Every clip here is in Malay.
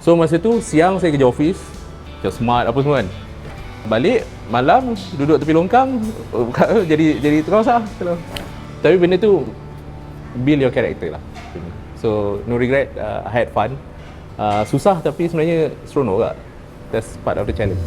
So masa tu siang saya kerja office, macam smart apa semua kan. Balik malam duduk tepi longkang jadi jadi tukang masak kalau. Tapi benda tu build your character lah. So no regret, uh, I had fun. Uh, susah tapi sebenarnya seronok lah. That's part of the challenge.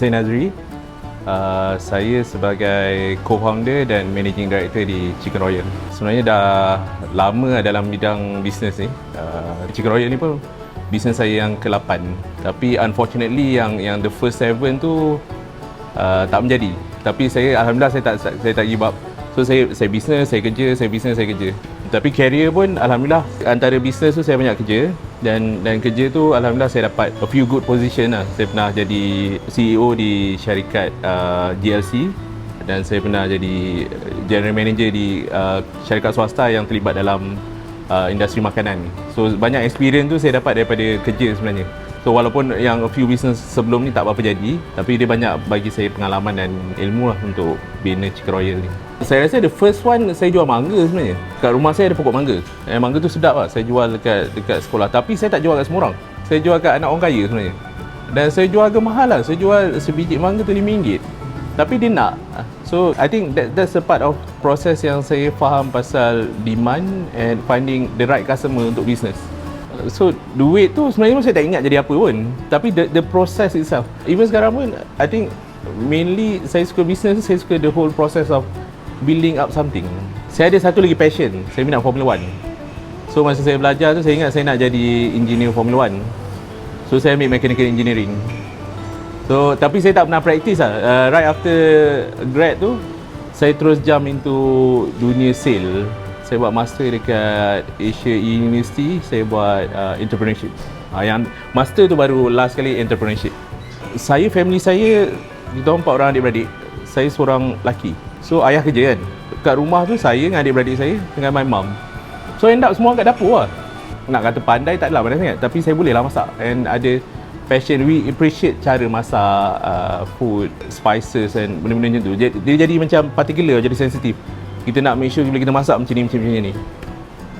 Saya Nazri. Uh, saya sebagai co-founder dan managing director di Chicken Royal. Sebenarnya dah lama dalam bidang bisnes ni. Uh, Chicken Royal ni pun bisnes saya yang ke-8. Tapi unfortunately yang yang the first seven tu uh, tak menjadi. Tapi saya alhamdulillah saya tak saya tak give up. So saya saya bisnes, saya kerja, saya bisnes, saya kerja. Tapi career pun alhamdulillah antara bisnes tu saya banyak kerja dan dan kerja tu alhamdulillah saya dapat a few good position lah. Saya pernah jadi CEO di syarikat uh, GLC dan saya pernah jadi general manager di uh, syarikat swasta yang terlibat dalam uh, industri makanan. So banyak experience tu saya dapat daripada kerja sebenarnya. So walaupun yang a few business sebelum ni tak apa-apa jadi, tapi dia banyak bagi saya pengalaman dan ilmu lah untuk bina Chicken Royal ni. Saya rasa the first one saya jual mangga sebenarnya. Kat rumah saya ada pokok mangga. Eh, mangga tu sedap lah. Saya jual dekat dekat sekolah. Tapi saya tak jual kat semua orang. Saya jual kat anak orang kaya sebenarnya. Dan saya jual harga mahal lah. Saya jual sebiji mangga tu RM5. Tapi dia nak. So I think that that's a part of proses yang saya faham pasal demand and finding the right customer untuk business. So duit tu sebenarnya pun saya tak ingat jadi apa pun. Tapi the the process itself. Even sekarang pun I think mainly saya suka business saya suka the whole process of building up something. Saya ada satu lagi passion. Saya minat Formula 1. So masa saya belajar tu saya ingat saya nak jadi engineer Formula 1. So saya ambil mechanical engineering. So tapi saya tak pernah practice lah. Uh, right after grad tu saya terus jump into dunia sale. Saya buat master dekat Asia University. Saya buat uh, entrepreneurship. Uh, yang master tu baru last kali entrepreneurship. Saya family saya kita empat orang adik-beradik. Saya seorang lelaki. So ayah kerja kan. Kat rumah tu saya dengan adik-beradik saya dengan my mum. So end up semua kat dapur lah. Nak kata pandai tak adalah pandai sangat. Tapi saya boleh lah masak. And ada passion, we appreciate cara masak uh, food, spices and benda-benda macam tu. Dia, dia jadi macam particular, jadi sensitif. Kita nak make sure bila kita masak macam ni, macam, macam ni.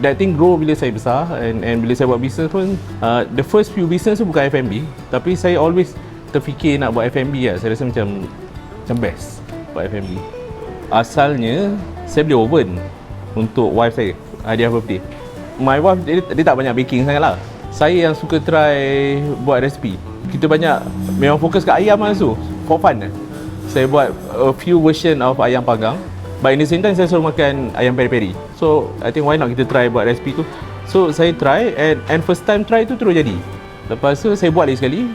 That thing grow bila saya besar and, and bila saya buat business pun, uh, the first few business tu bukan F&B. Tapi saya always terfikir nak buat F&B lah. Saya rasa macam macam best buat F&B. Asalnya, saya beli oven untuk wife saya, hadiah birthday. My wife, dia, dia tak banyak baking sangat lah. Saya yang suka try buat resipi. Kita banyak memang fokus kat ayam lah tu, for fun lah. Saya buat a few version of ayam panggang. But in the same time, saya selalu makan ayam peri-peri. So, I think why not kita try buat resipi tu. So, saya try and, and first time try tu terus jadi. Lepas tu, saya buat lagi sekali.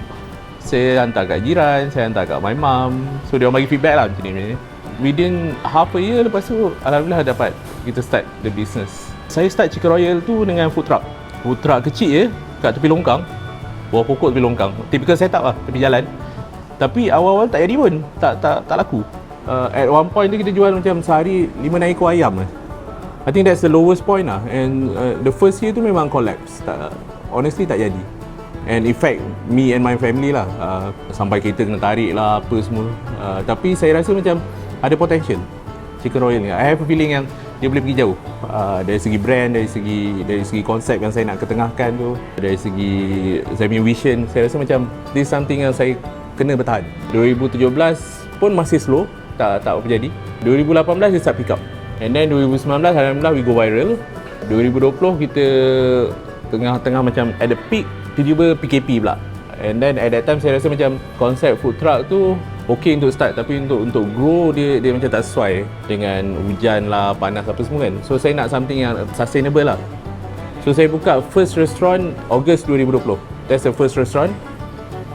Saya hantar kat jiran, saya hantar kat my mum. So, dia orang bagi feedback lah macam ni. Within half a year lepas tu, Alhamdulillah dapat kita start the business. Saya start Chicken Royal tu dengan food truck. Food truck kecil je, kat tepi longkang. Bawah pokok tepi longkang. Typical setup lah, tepi jalan. Tapi awal-awal tak jadi pun. Tak tak tak laku. Uh, at one point tu kita jual macam sehari 5 ekor ayam lah. I think that's the lowest point lah. And uh, the first year tu memang collapse. Tak, honestly tak jadi. And in fact, me and my family lah. Uh, sampai kita kena tarik lah apa semua. Uh, tapi saya rasa macam ada potential Chicken Royal ni. I have a feeling yang dia boleh pergi jauh. Uh, dari segi brand, dari segi dari segi konsep yang saya nak ketengahkan tu, dari segi saya punya vision, saya rasa macam this is something yang saya kena bertahan. 2017 pun masih slow, tak tak apa jadi. 2018 dia start pick up. And then 2019 alhamdulillah we go viral. 2020 kita tengah-tengah macam at the peak tiba-tiba PKP pula. And then at that time saya rasa macam konsep food truck tu okay untuk start tapi untuk untuk grow dia dia macam tak sesuai dengan hujan lah, panas apa semua kan. So saya nak something yang sustainable lah. So saya buka first restaurant August 2020. That's the first restaurant.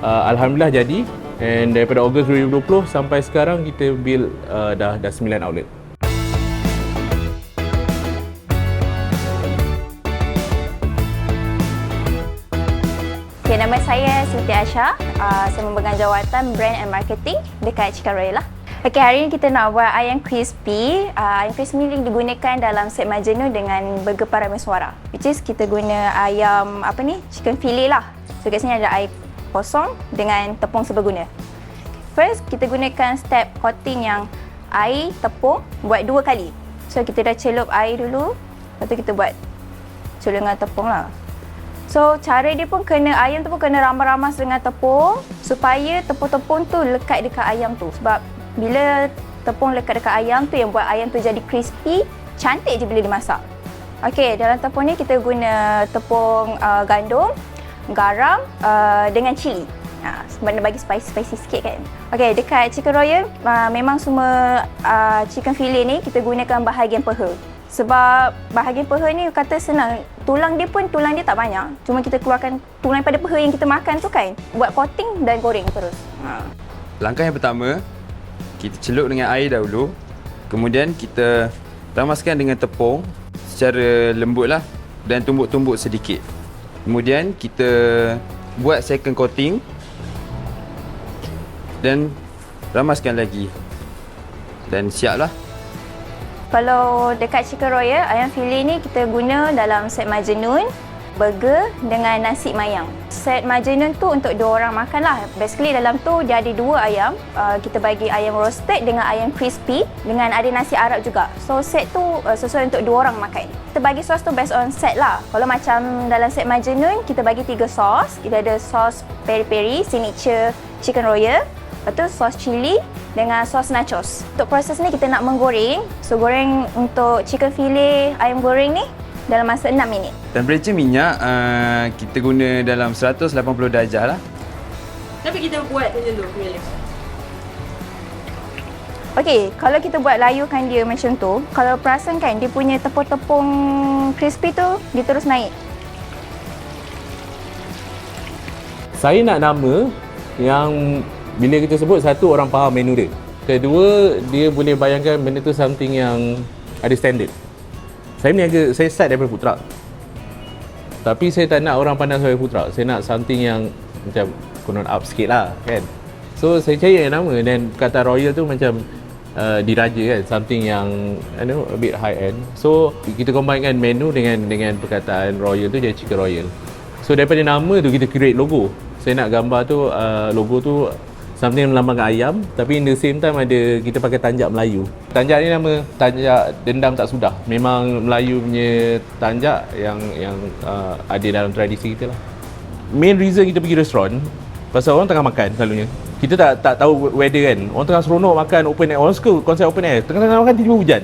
Uh, Alhamdulillah jadi And daripada Ogos 2020 sampai sekarang kita build uh, dah dah 9 outlet. Okay, nama saya Siti Aisha. Uh, saya memegang jawatan brand and marketing dekat Chicken Royal lah. Okay, hari ini kita nak buat ayam crispy. Uh, ayam crispy ni digunakan dalam set majenu dengan burger parameswara. Which is kita guna ayam apa ni? Chicken fillet lah. So kat sini ada ayam kosong dengan tepung seberguna. First, kita gunakan step coating yang air tepung buat dua kali. So kita dah celup air dulu. Lepas tu kita buat celup dengan tepung lah. So cara dia pun kena ayam tu pun kena ramas-ramas dengan tepung supaya tepung-tepung tu lekat dekat ayam tu. Sebab bila tepung lekat dekat ayam tu yang buat ayam tu jadi crispy, cantik je bila dimasak. Okey, dalam tepung ni kita guna tepung uh, gandum, garam uh, dengan cili. Ha, sebenarnya bagi spicy-spicy sikit kan. Okey, dekat Chicken Royal uh, memang semua uh, chicken fillet ni kita gunakan bahagian peha. Sebab bahagian peha ni kata senang. Tulang dia pun tulang dia tak banyak. Cuma kita keluarkan tulang pada peha yang kita makan tu kan. Buat coating dan goreng terus. Ha. Langkah yang pertama, kita celup dengan air dahulu kemudian kita ramaskan dengan tepung secara lembut lah dan tumbuk-tumbuk sedikit kemudian kita buat second coating. Dan ramaskan lagi. Dan siap lah kalau dekat Chicken Royal, ayam fillet ni kita guna dalam set majnun burger dengan nasi mayang. Set majnun tu untuk dua orang makan lah. Basically dalam tu dia ada dua ayam. Uh, kita bagi ayam roasted dengan ayam crispy dengan ada nasi Arab juga. So set tu uh, sesuai untuk dua orang makan. Kita bagi sos tu based on set lah. Kalau macam dalam set majnun kita bagi tiga sos. Kita ada sos peri-peri, signature chicken royal. Lepas tu sos cili dengan sos nachos. Untuk proses ni kita nak menggoreng. So goreng untuk chicken fillet ayam goreng ni dalam masa 6 minit. Temperature minyak uh, kita guna dalam 180 darjah lah. Tapi kita buat macam tu. Okey, kalau kita buat layukan dia macam tu, kalau perasan kan dia punya tepung-tepung crispy tu, dia terus naik. Saya nak nama yang bila kita sebut satu orang faham menu dia. Kedua, dia boleh bayangkan benda tu something yang ada standard saya meniaga saya start daripada food truck tapi saya tak nak orang pandang saya food truck saya nak something yang macam konon up sikit lah kan? So saya cari yang nama. Dan kata royal tu macam uh, diraja kan? Something yang I know a bit high end. So kita combinekan menu dengan dengan perkataan royal tu jadi chicken royal. So daripada nama tu kita create logo. Saya nak gambar tu uh, logo tu something yang melambangkan ayam tapi in the same time ada kita pakai tanjak Melayu. Tanjak ni nama tanjak dendam tak sudah. Memang Melayu punya tanjak yang yang uh, ada dalam tradisi kita lah. Main reason kita pergi restoran pasal orang tengah makan selalunya. Kita tak tak tahu weather kan orang tengah seronok makan open air. Orang suka konsep open air. Tengah-tengah makan tiba hujan.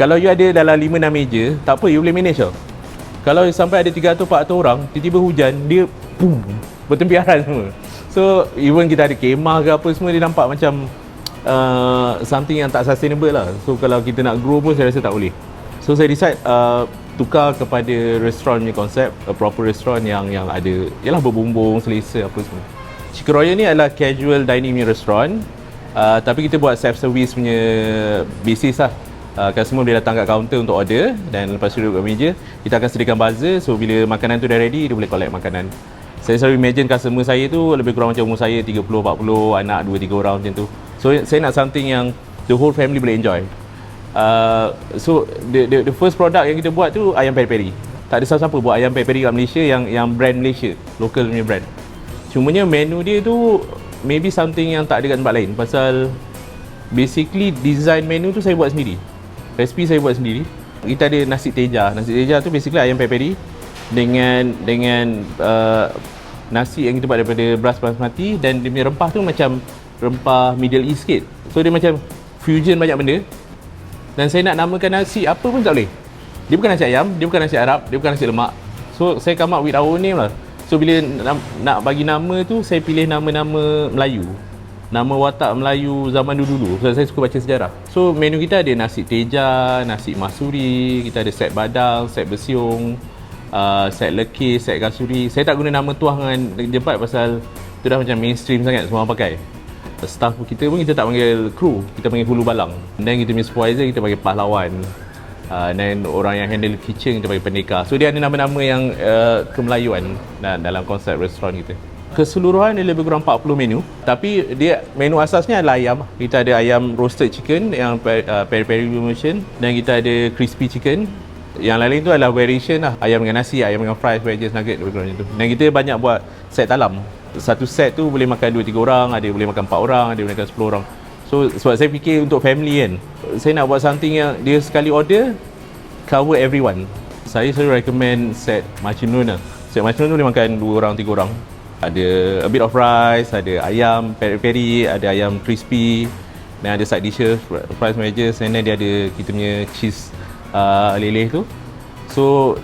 Kalau you ada dalam 5-6 meja tak apa you boleh manage tau. Kalau sampai ada 300-400 orang tiba-tiba hujan dia boom bertempiaran semua So even kita ada kemah ke apa semua dia nampak macam uh, something yang tak sustainable lah. So kalau kita nak grow pun saya rasa tak boleh. So saya decide uh, tukar kepada restoran punya konsep, a proper restaurant yang yang ada ialah berbumbung, selesa apa semua. Chicken Royal ni adalah casual dining punya restaurant. Uh, tapi kita buat self service punya basis lah. Uh, customer boleh datang kat kaunter untuk order dan lepas tu duduk kat meja kita akan sediakan buzzer so bila makanan tu dah ready dia boleh collect makanan saya selalu imagine customer saya tu lebih kurang macam umur saya 30 40 anak 2 3 orang macam tu. So saya nak something yang the whole family boleh enjoy. Uh, so the, the the first product yang kita buat tu ayam peri-peri. Tak ada siapa-siapa buat ayam peri-peri kat Malaysia yang yang brand Malaysia, local punya brand. Cumanya menu dia tu maybe something yang tak ada kat tempat lain pasal basically design menu tu saya buat sendiri. Resipi saya buat sendiri. Kita ada nasi teja. Nasi teja tu basically ayam peri-peri dengan dengan uh, nasi yang kita buat daripada beras basmati dan dia punya rempah tu macam rempah Middle East sikit. So dia macam fusion banyak benda. Dan saya nak namakan nasi apa pun tak boleh. Dia bukan nasi ayam, dia bukan nasi Arab, dia bukan nasi lemak. So saya come up with our name lah. So bila nak, nak bagi nama tu saya pilih nama-nama Melayu. Nama watak Melayu zaman dulu-dulu. So saya suka baca sejarah. So menu kita ada nasi teja, nasi masuri, kita ada set badang, set besiung, uh, set lekis, set kasuri. Saya tak guna nama tuah dengan jebat pasal itu dah macam mainstream sangat semua orang pakai. Staff kita pun kita tak panggil kru, kita panggil hulu balang. Dan kita punya supervisor kita panggil pahlawan. Uh, dan orang yang handle kitchen kita panggil pendekar. So dia ada nama-nama yang uh, kemelayuan dalam konsep restoran kita. keseluruhan dia lebih kurang 40 menu tapi dia menu asasnya adalah ayam kita ada ayam roasted chicken yang pe- uh, peri peri version dan kita ada crispy chicken yang lain-lain tu adalah variation lah. Ayam dengan nasi ayam dengan fries wedges nugget lebih kurang macam tu. Dan kita banyak buat set talam satu set tu boleh makan 2-3 orang ada boleh makan 4 orang ada boleh makan 10 orang. So sebab saya fikir untuk family kan saya nak buat something yang dia sekali order cover everyone. Saya selalu recommend set macam nun lah. Set macam tu boleh makan 2 orang 3 orang. Ada a bit of rice, ada ayam peri-peri, ada ayam crispy dan ada side dishes, fries wedges and then dia ada kita punya cheese uh, leleh tu. So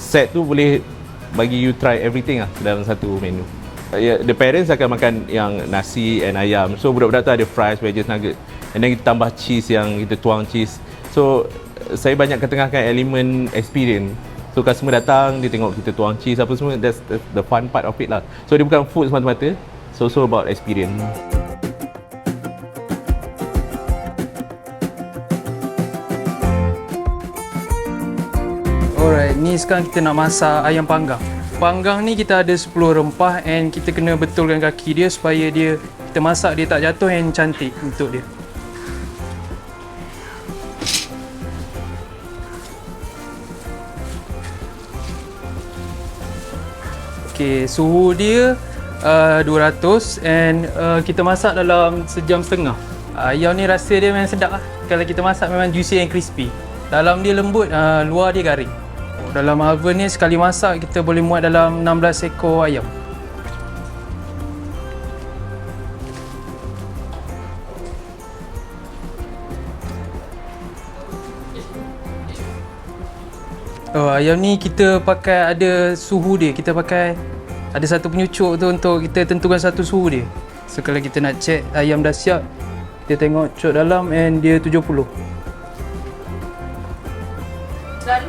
set tu boleh bagi you try everything lah dalam satu menu. Uh, yeah, the parents akan makan yang nasi and ayam. So budak-budak tu ada fries, wedges, nugget. And then kita tambah cheese yang kita tuang cheese. So saya banyak ketengahkan elemen experience So customer datang, dia tengok kita tuang cheese apa semua, that's the, the fun part of it lah. So dia bukan food semata-mata, it's also about experience. Alright, ni sekarang kita nak masak ayam panggang. Panggang ni kita ada 10 rempah and kita kena betulkan kaki dia supaya dia kita masak dia tak jatuh and cantik untuk dia. Okay, suhu dia uh, 200 and uh, kita masak dalam sejam setengah. Ayam ni rasa dia memang sedap lah. Kalau kita masak memang juicy and crispy. Dalam dia lembut, uh, luar dia garing. Dalam oven ni sekali masak kita boleh muat dalam 16 ekor ayam. Oh, ayam ni kita pakai ada suhu dia. Kita pakai ada satu penyucuk tu untuk kita tentukan satu suhu dia. So kalau kita nak check ayam dah siap, kita tengok cuk dalam and dia 70.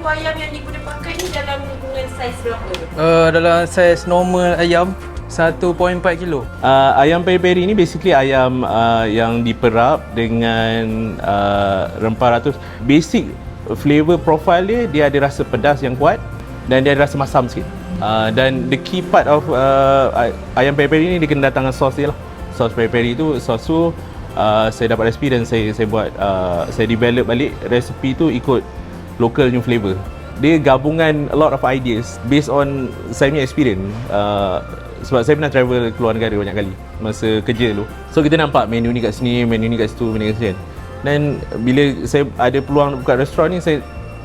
Selalu ayam yang diguna pakai ni dalam lingkungan saiz berapa? Uh, dalam saiz normal ayam 1.4 kilo. Uh, ayam peri-peri ni basically ayam uh, yang diperap dengan uh, rempah ratus. Basic flavor profile dia, dia ada rasa pedas yang kuat dan dia ada rasa masam sikit. Uh, dan the key part of uh, ay- ayam peri-peri ni dia kena datang dengan sos dia lah. Sos peri-peri tu, sos tu uh, saya dapat resipi dan saya saya buat uh, saya develop balik resipi tu ikut local new flavor. Dia gabungan a lot of ideas based on saya punya experience. Uh, sebab saya pernah travel keluar negara banyak kali masa kerja dulu. So kita nampak menu ni kat sini, menu ni kat situ, menu ni kat sini. kan. Dan bila saya ada peluang buka restoran ni saya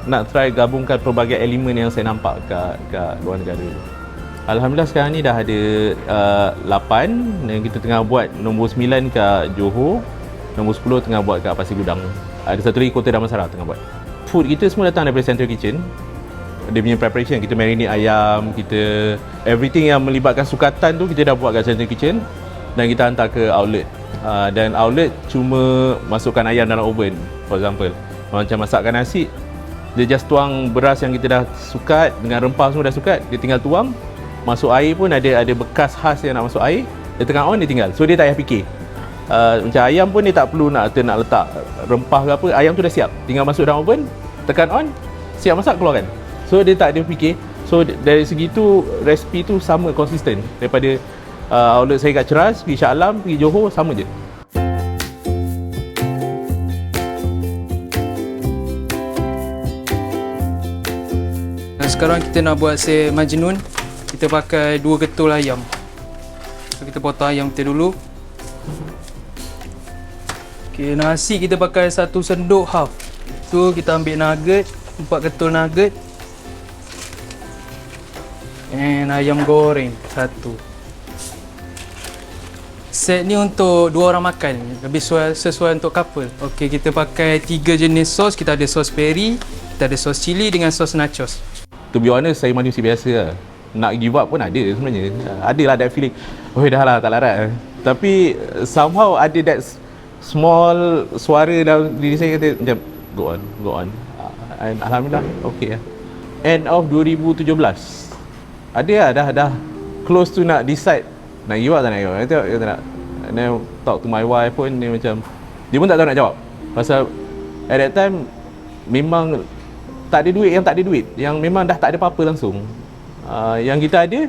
nak try gabungkan pelbagai elemen yang saya nampak kat, kat luar negara. Alhamdulillah sekarang ni dah ada uh, 8 dan kita tengah buat nombor 9 kat Johor, nombor 10 tengah buat kat Pasir Gudang. Ada satu lagi Kota Damansara tengah buat. Food kita semua datang daripada Central Kitchen. Dia punya preparation, kita marinate ayam, kita everything yang melibatkan sukatan tu kita dah buat kat Central Kitchen dan kita hantar ke outlet. Uh, dan outlet cuma masukkan ayam dalam oven, for example. Macam masakkan nasi, dia just tuang beras yang kita dah sukat dengan rempah semua dah sukat, dia tinggal tuang. Masuk air pun ada ada bekas khas yang nak masuk air. Dia tengah on dia tinggal. So dia tak payah fikir. Uh, macam ayam pun dia tak perlu nak kita nak letak rempah ke apa, ayam tu dah siap. Tinggal masuk dalam oven, tekan on, siap masak keluarkan. So dia tak ada fikir. So dari segi tu resipi tu sama konsisten daripada uh, outlet saya kat Ceras, pergi Shah Alam, pergi Johor sama je. Sekarang kita nak buat se majnun. Kita pakai dua ketul ayam. So, kita potong ayam kita dulu. Okey, nasi kita pakai satu sendok half. Tu kita ambil nugget, empat ketul nugget. And ayam goreng satu. Set ni untuk dua orang makan. Lebih sesuai, sesuai untuk couple. Okey, kita pakai tiga jenis sos. Kita ada sos peri, kita ada sos cili dengan sos nachos. To be honest, saya manusia biasa lah. Nak give up pun ada sebenarnya. Ada lah that feeling. Oh dah lah, tak larat. Tapi somehow ada that small suara dalam diri saya kata macam go on, go on. Uh, and Alhamdulillah, okay lah. End of 2017. Ada lah, dah, dah close to nak decide nak give up tak nak give up. Nanti kata nak. And then talk to my wife pun dia macam dia pun tak tahu nak jawab. Pasal at that time memang tak ada duit yang tak ada duit yang memang dah tak ada apa-apa langsung uh, yang kita ada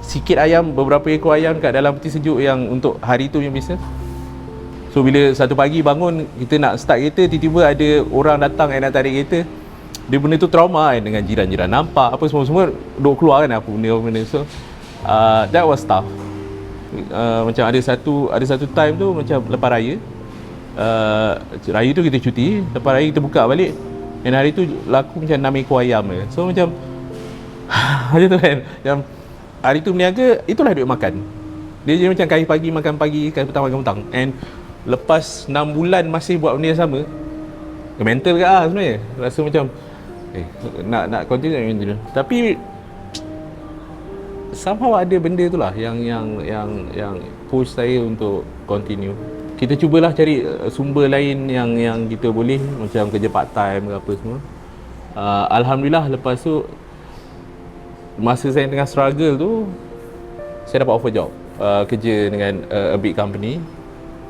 sikit ayam, beberapa ekor ayam kat dalam peti sejuk yang untuk hari tu punya business. So bila satu pagi bangun kita nak start kereta tiba-tiba ada orang datang yang nak tarik kereta. Dia benda tu trauma kan dengan jiran-jiran nampak apa semua-semua duk keluar kan apa benda benda. So uh, that was tough. Uh, macam ada satu ada satu time tu macam lepas raya uh, raya tu kita cuti lepas raya kita buka balik dan hari tu laku macam 6 ekor ayam je. So macam macam tu kan. Macam hari tu berniaga itulah duit makan. Dia je macam kali pagi makan pagi kali petang makan petang and lepas 6 bulan masih buat benda yang sama mental ke lah sebenarnya. Rasa macam eh nak nak continue nak continue tapi somehow ada benda tu lah yang yang yang yang push saya untuk continue. Kita cubalah cari uh, sumber lain yang yang kita boleh macam kerja part time ke apa semua. Uh, alhamdulillah lepas tu masa saya tengah struggle tu saya dapat offer job uh, kerja dengan uh, a big company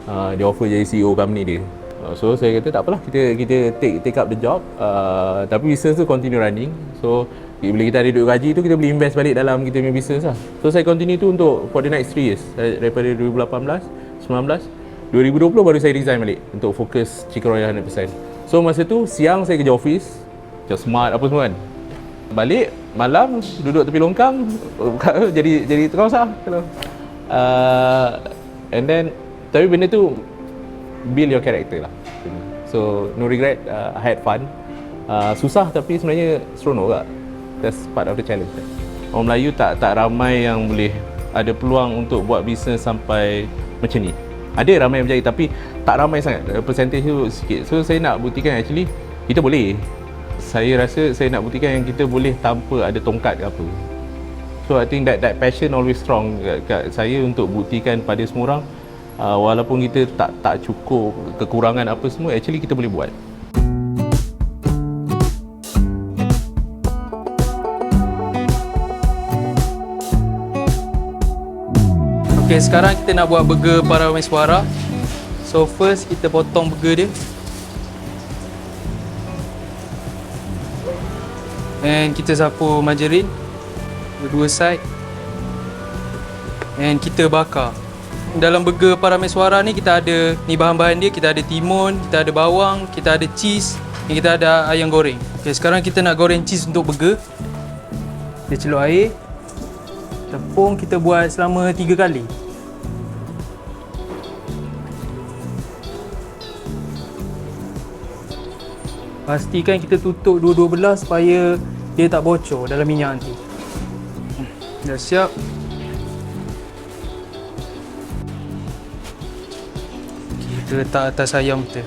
uh, dia offer jadi CEO company dia. Uh, so saya kata tak apalah kita kita take take up the job. Uh, tapi business tu continue running. So bila kita ada duit gaji tu kita boleh invest balik dalam kita punya business lah. So saya continue tu untuk for the next 3 years. Dari- daripada 2018 19 2020 baru saya resign balik untuk fokus Chicken Royal 100% so masa tu siang saya kerja office. Macam smart apa semua kan. Balik malam duduk tepi longkang jadi jadi terus lah kalau. Uh, and then tapi benda tu build your character lah. So no regret uh, I had fun. Uh, susah tapi sebenarnya seronok tak that's part of the challenge orang Melayu tak tak ramai yang boleh ada peluang untuk buat bisnes sampai macam ni. Ada ramai yang berjaya tapi tak ramai sangat. Uh, percentage tu sikit. So saya nak buktikan actually kita boleh. Saya rasa saya nak buktikan yang kita boleh tanpa ada tongkat ke apa. So I think that that passion always strong kat, kat saya untuk buktikan pada semua orang uh, walaupun kita tak tak cukup kekurangan apa semua actually kita boleh buat. Okay, sekarang kita nak buat burger para suara. So first kita potong burger dia. And kita sapu margarin Dua side And kita bakar Dalam burger parameswara ni kita ada Ni bahan-bahan dia Kita ada timun Kita ada bawang Kita ada cheese kita ada ayam goreng Okay sekarang kita nak goreng cheese untuk burger Kita celup air Tepung kita buat selama 3 kali Pastikan kita tutup dua-dua belah supaya dia tak bocor dalam minyak nanti. Hmm, Dah siap. Kita letak atas ayam kita.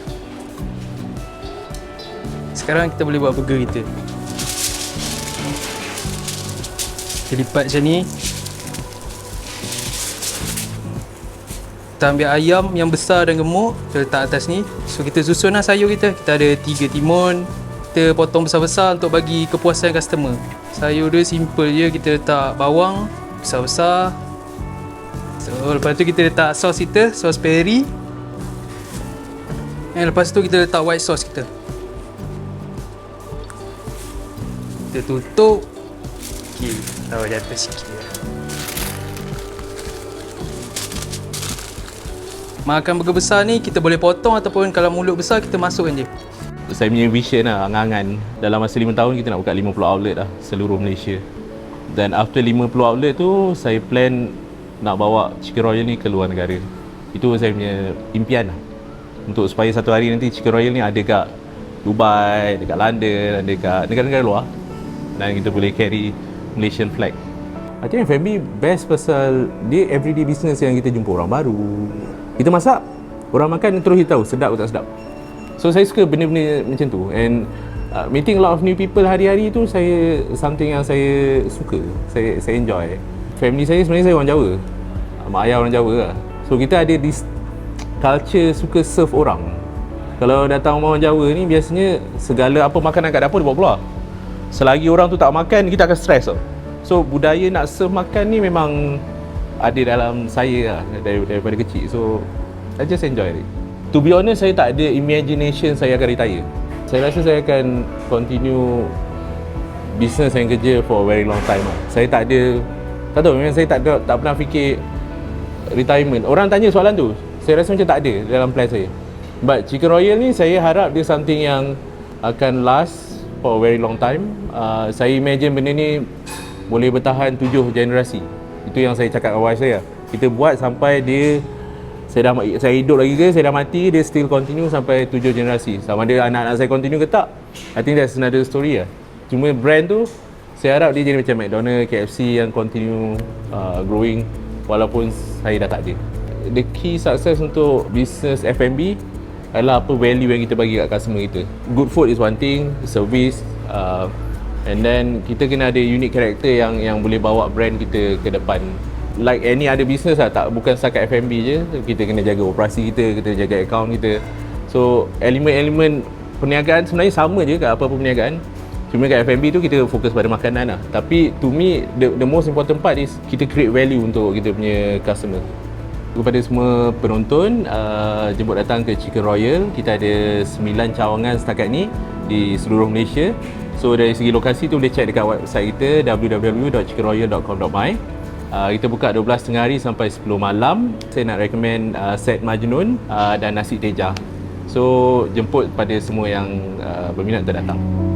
Sekarang kita boleh buat burger kita. Kita lipat macam ni. Kita ambil ayam yang besar dan gemuk Kita letak atas ni. So kita susun lah sayur kita. Kita ada tiga timun. Kita potong besar-besar untuk bagi kepuasan customer. Sayur dia simple je. Kita letak bawang Besar-besar. So lepas tu kita letak sos kita Sos peri Dan lepas tu kita letak white sauce kita Kita tutup Okay Tahu jatuh sikit Makan burger besar ni kita boleh potong ataupun kalau mulut besar kita masukkan je. Saya punya vision lah, angan-angan dalam masa 5 tahun kita nak buka 50 outlet lah seluruh Malaysia. Dan after 50 outlet tu saya plan nak bawa Chicken Royal ni ke luar negara. Itu saya punya impian lah. Untuk supaya satu hari nanti Chicken Royal ni ada kat Dubai, dekat London, ada dekat negara-negara luar. Dan kita boleh carry Malaysian flag. I think F&B best pasal dia everyday business yang kita jumpa orang baru. Kita masak, orang makan terus kita tahu sedap atau tak sedap. So saya suka benda-benda macam tu and uh, meeting a lot of new people hari-hari tu saya something yang saya suka. Saya saya enjoy. Family saya sebenarnya saya orang Jawa. Mak ayah orang Jawa lah. So kita ada this culture suka serve orang. Kalau datang orang Jawa ni biasanya segala apa makanan kat dapur dia bawa keluar. Selagi orang tu tak makan kita akan stress tau. So budaya nak serve makan ni memang ada dalam saya lah dari, daripada kecil. So I just enjoy it. To be honest saya tak ada imagination saya akan retire. Saya rasa saya akan continue business and kerja for a very long time lah. Saya tak ada Tak tahu memang saya tak ada- tak pernah fikir retirement. Orang tanya soalan tu, saya rasa macam tak ada dalam plan saya. But Chicken Royal ni saya harap dia something yang akan last for a very long time. Uh, saya imagine benda ni boleh bertahan tujuh generasi. Itu yang saya cakap wife saya. Kita buat sampai dia saya dah saya hidup lagi ke, saya dah mati, dia still continue sampai tujuh generasi. Sama ada anak-anak saya continue ke tak, I think that's another story lah. Cuma brand tu, saya harap dia jadi macam McDonald, KFC yang continue uh, growing walaupun saya dah tak ada. The key success untuk business F&B adalah apa value yang kita bagi kat customer kita. Good food is one thing, service, uh, and then kita kena ada unique character yang yang boleh bawa brand kita ke depan. Like any other business lah tak bukan setakat F&B je kita kena jaga operasi kita kita jaga account kita. So elemen-elemen perniagaan sebenarnya sama je kat apa-apa perniagaan. Cuma kat F&B tu kita fokus pada makanan lah. Tapi to me the, the most important part is kita create value untuk kita punya customer kepada semua penonton uh, jemput datang ke Chicken Royal kita ada 9 cawangan setakat ni di seluruh Malaysia so dari segi lokasi tu boleh check dekat website kita www.chickenroyal.com.my Uh, kita buka 12.30 hari sampai 10 malam. Saya nak recommend uh, set Majnun uh, dan nasi teja. So jemput pada semua yang uh, berminat untuk datang.